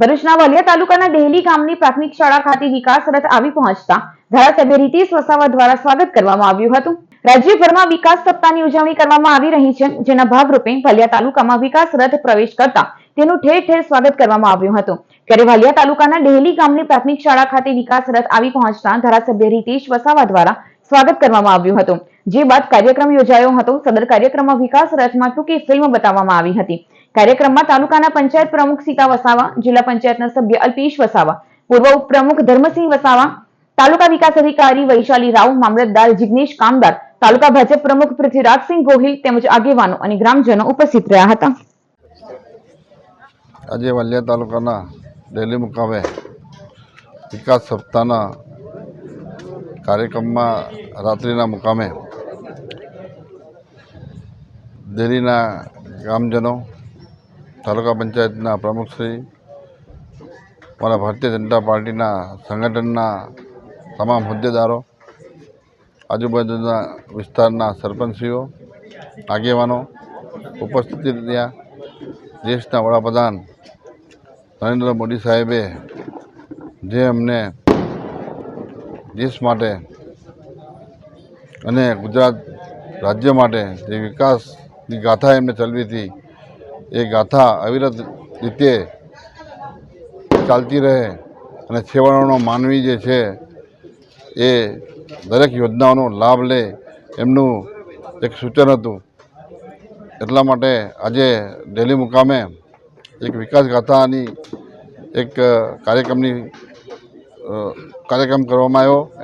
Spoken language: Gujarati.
ભરૂચના વલિયા તાલુકાના ડેહલી ગામની પ્રાથમિક શાળા ખાતે વિકાસ રથ આવી પહોંચતા ધારાસભ્ય રીતેશ વસાવા દ્વારા સ્વાગત કરવામાં આવ્યું હતું. રાજ્યભરમાં વિકાસ સપ્તાહની ઉજવણી કરવામાં આવી રહી છે, જેના ભાગરૂપે વલિયા તાલુકામાં વિકાસ રથ પ્રવેશ કરતા તેનું ઠેર ઠેર સ્વાગત કરવામાં આવ્યું હતું. ત્યારે વાલિયા તાલુકાના ડેહલી ગામની પ્રાથમિક શાળા ખાતે વિકાસ રથ આવી પહોંચતા ધારાસભ્ય રીતેશ વસાવા દ્વારા સ્વાગત કરવામાં આવ્યું હતું. જે બાદ કાર્યક્રમ યોજાયો હતો, સદર કાર્યક્રમમાં વિકાસ રથમાં ટૂંકી ફિલ્મ બતાવવામાં આવી હતી. કાર્યક્રમમાં તાલુકાના પંચાયત પ્રમુખ સીતા વસાવા, જિલ્લા પંચાયતના સભ્ય અલ્પેશ વસાવા, પૂર્વ ઉપપ્રમુખ ધર્મસિંહ વસાવા, તાલુકા વિકાસ અધિકારી વૈશાલી રાવ, મામલતદાર જિગ્નેશ કામદાર, તાલુકા ભાજપ પ્રમુખ પૃથ્વીરાજસિંહ ગોહિલ તેમજ આગેવાનો અને ગ્રામજનો ઉપસ્થિત રહ્યા હતા. આજે વાલિયા તાલુકાના ડેલી મુકામે વિકાસ સપ્તાહના કાર્યક્રમમાં રાત્રિના મુકામે દિલ્હીના ગ્રામજનો તાલુકા પંચાયતના પ્રમુખશ્રી મારા ભારતીય જનતા પાર્ટીના સંગઠનના તમામ હોદ્દેદારો, આજુબાજુના વિસ્તારના સરપંચશ્રીઓ, આગેવાનો ઉપસ્થિત રહ્યા. દેશના વડાપ્રધાન નરેન્દ્ર મોદી સાહેબે જે અમને દેશ માટે અને ગુજરાત રાજ્ય માટે જે વિકાસની ગાથા એમને ચલવી હતી, એ ગાથા અવિરત રીતે ચાલતી રહે અને છેવાડાનો માનવી જે છે, એ દરેક યોજનાઓનો લાભ લે એમનું એક સૂચન હતું. એટલા માટે આજે ડેલી મુકામે એક વિકાસ ગાથાની એક કાર્યક્રમની કાર્યક્રમ કરવામાં આવ્યો.